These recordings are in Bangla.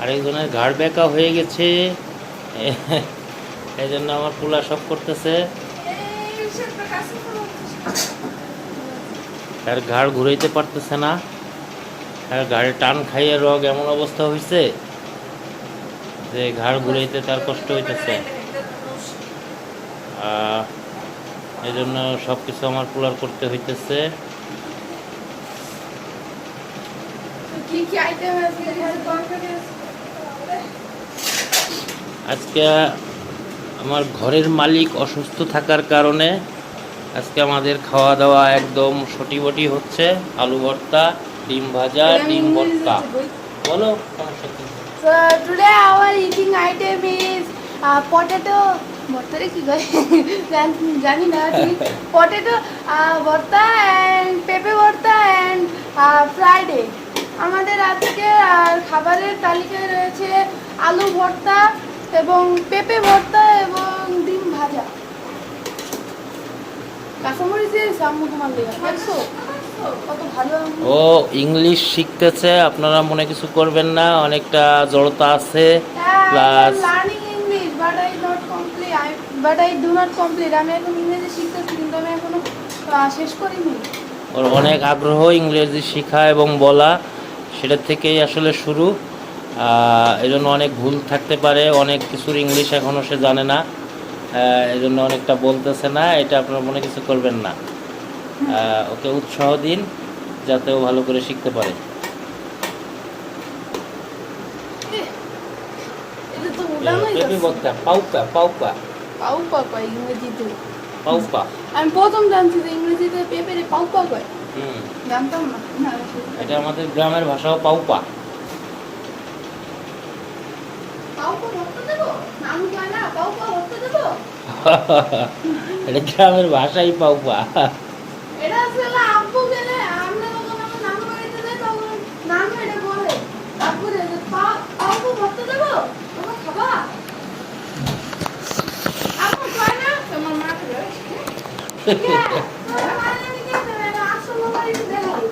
আরেকজনের ঘাড় বেঁকা হয়ে গেছে। এই জন্য আমার পোলা সব করতেছে। আর ঘাড় ঘুরাইতে পারতেছে না। আর ঘাড়ে টান খাইয়ে রোগ এমন অবস্থা হয়েছে যে ঘাড় ঘুরাইতে তার কষ্ট হইতেছে। আহ, এই জন্য সব কিছু আমার পোলার করতে হইতেছে। কি কি আইটেম আছে? আজকে আমার ঘরের মালিক অসুস্থ থাকার কারণে আজকে আমাদের খাওয়া দাওয়া একদম সটিবটি হচ্ছে আলু ভর্তা ডিম ভাজা ডিম ভর্তা। বলো? So today our eating item is uh, potato ভর্তারে কি কয় জানি না ঠিক পটেটো ভর্তা অ্যান্ড পেঁপে ভর্তা অ্যান্ড ফ্রাইড এগ আমাদের আজকে খাবারের তালিকায় রয়েছে আলু ভর্তা এবং পেঁপে ভর্তা এবং ডিম ভাজা। ও ইংলিশ শিখতেছে আপনারা মনে কিছু করবেন না অনেকটা জড়তা আছে Plus- learning English but I not complete I but I do not complete আমি এখন ইংরেজি শিখতেছি কিন্তু আমি এখনও শেষ করিনি। ওর অনেক আগ্রহ ইংরেজি শেখা এবং বলা সেটা থেকেই আসলে শুরু। আহ, এই জন্য অনেক ভুল থাকতে পারে অনেক কিছুর ইংলিশ এখনও সে জানে না। আহ, এই জন্য অনেকটা বলতেছে না এটা আপনার মনে কিছু করবেন না। ওকে উৎসাহ দিন যাতে ও ভালো করে শিখতে পারে। কয় ইংরেজিতে? আমি প্রথম জানছি যে ইংরেজিতে পেঁপেরে কয়। জানতাম না। এটা আমাদের গ্রামের ভাষাও পাউপা পাউপা ভর্তা দেবো নাম কয় না পাউপা ভর্তা দেবো এটা গ্রামের ভাষাই পাউপা এটা আসলে আব্বু গেলে আমরা যখন আমার নানু বাড়িতে যাই তখন নানু এটা বলে আব্বু রে যে ভর্তা দেবো? তোমার খাবা? আব্বু কয় না? তোমার মা খাবে তোমার মা জানি কি করে, এটা আসল বাড়িতে দেখাই।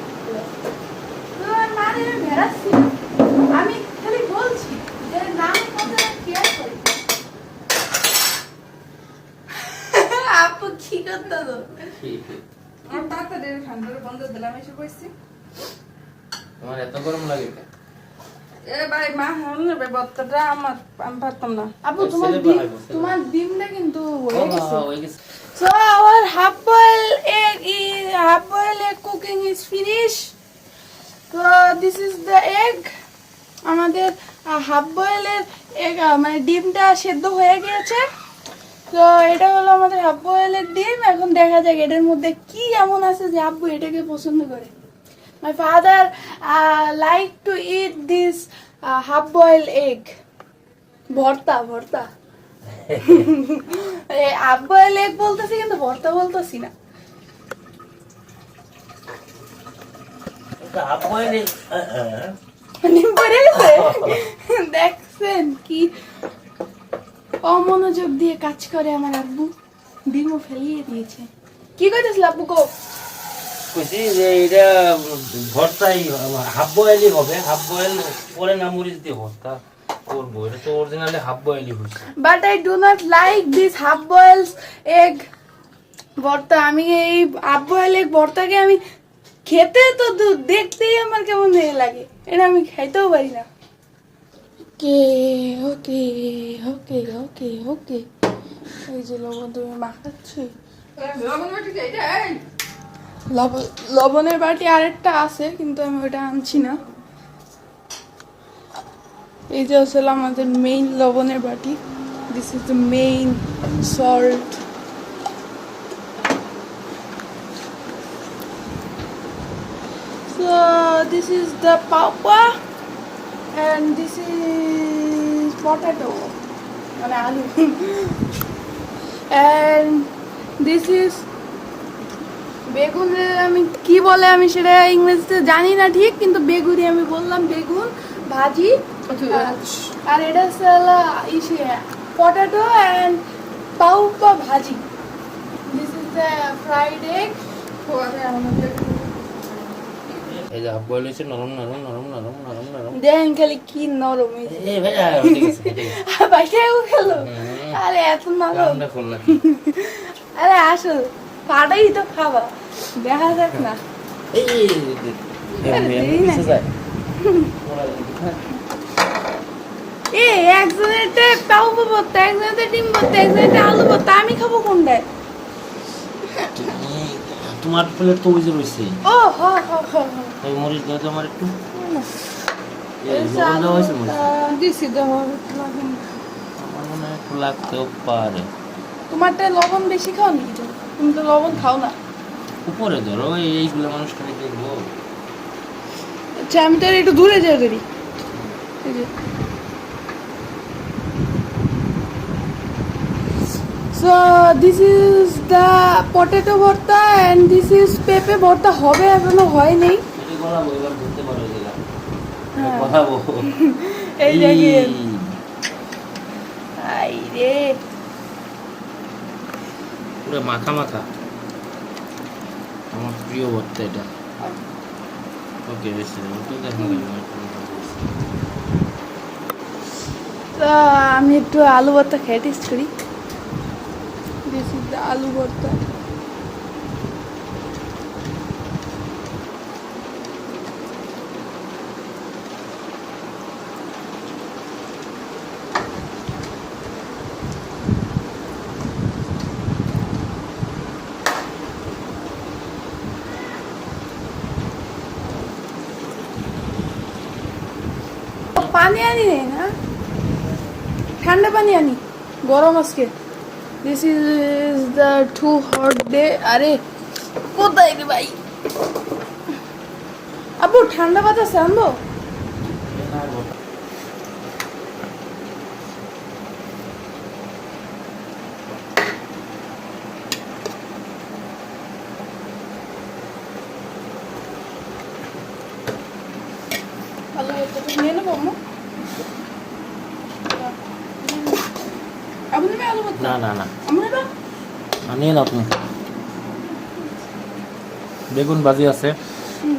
তোমার মা রে আমি ভেড়াচ্ছি না। আমি খালি বলছি যে নাম কথা কেয়ার করি আপু কি করতে তো আমার তাড়াতাড়ি ঠান্ডার বন্ধ দিলাম এসে বসছি তোমার এত গরম লাগে কেন? এ ভাই মা হল নেবে বত্তাটা আমার আমি পারতাম না। আপু তোমার ডিম তোমার ডিমটা কিন্তু হয়ে গেছে। হয়ে egg is half boil egg cooking is finished. So this is আমাদের হাফ বয়েলের এগ মানে ডিমটা সেদ্ধ হয়ে গিয়েছে। তো এটা হলো আমাদের হাফ বয়েলের ডিম। এখন দেখা যাক এটার মধ্যে কি এমন আছে যে আব্বু এটাকে পছন্দ করে। My father like to eat this half boil egg bharta bharta. এ, আব্বু লেগ বলতেছি কিন্তু ভর্তা বলতেছি না। দেখছেন কি অমনোযোগ দিয়ে কাজ করে আমার আব্বু। ডিমও ফেলিয়ে দিয়েছে। কি করতেছিল আব্বু গো কইছি যে এটা ভর্তাই হাফ বয়েলই হবে হাফ বয়েল পরে না মরিচ দিয়ে ভর্তা করব। এটা তো অরিজিনালি হাফ বয়েলই হয়েছে। But I do not like this half boils egg bharta. আমি এই হাফ বয়েল এগ ভর্তাকে আমি খেতে তো দেখতেই আমার কেমন লাগে। এটা আমি খাইতেও পারি না। ওকে ওকে ওকে ওকে ওকে। এই যে লবণ তুমি মাখাচ্ছি। লবণের বাটি আরেকটা আছে কিন্তু আমি ওটা আনছি না। এই যে হচ্ছে আমাদের মেইন লবণের বাটি। This is the main salt So this is the papa and this is potato. মানে আলু। And this is বেগুনের আমি কি বলে আমি সেটা ইংরেজিতে জানি না ঠিক কিন্তু বেগুনি আমি বললাম বেগুন ভাজি আর- আর এটা ইসে পটাটো অ্যান্ড পাউপা ভাজি। This is the fried egg ও, আরে আমার মধ্যে- এই যে হাফ বয়েল হয়েছে নরম নরম নরম নরম নরম নরম দেখেন খালি কি নরম এই বাইকেও গেল আরে এত নরম আরে আসো পাটাই তো খাবা দেখা যাক না এই ভর্তা ডিম ভর্তা একজনেরটা আলু ভর্তা আমি খাব কোনটায় তুমি- তোমার প্লেট তো ওই যে রয়েছে ও হ হ হ মরিচ দাও তো আমার একটু। এই এই লবণ দেওয়া হয়েছে মরিচ দিছি দেওয়া আমার মনে হয় একটু লাগতেও পারে। তোমারটা লবণ বেশি খাও তুমি? তো লবণ খাও না। উপরে ধরো এইগুলো মানুষটাকে দেখব আচ্ছা আমি তো একটু দূরে যাই করি এই যে। So this is the potato ভর্তা and this is পেঁপে ভর্তা হবে এখনও হয়নি। এবার পারো হ্যাঁ। এই দেখেন। আই রে। পুরো মাখা মাখা আমার প্রিয় ভর্তা এটা। ওকে বেশি ওকে দেখো তো আমি একটু আলু ভর্তা খেয়ে টেস্ট করি। আলু ভর্তা। পানি আনি নেই না? ঠান্ডা পানি আনি। গরম আজকে। This is the too hot day আরে, কোথায় রে ভাই? আপু ঠান্ডা বাতাস আনব? ভালো, এটা নিয়ে নেব আম্মু আবু নেবে আলু ভর্তা না না না। নিয়ে নাও তুমি। বেগুন ভাজি আছে। হুম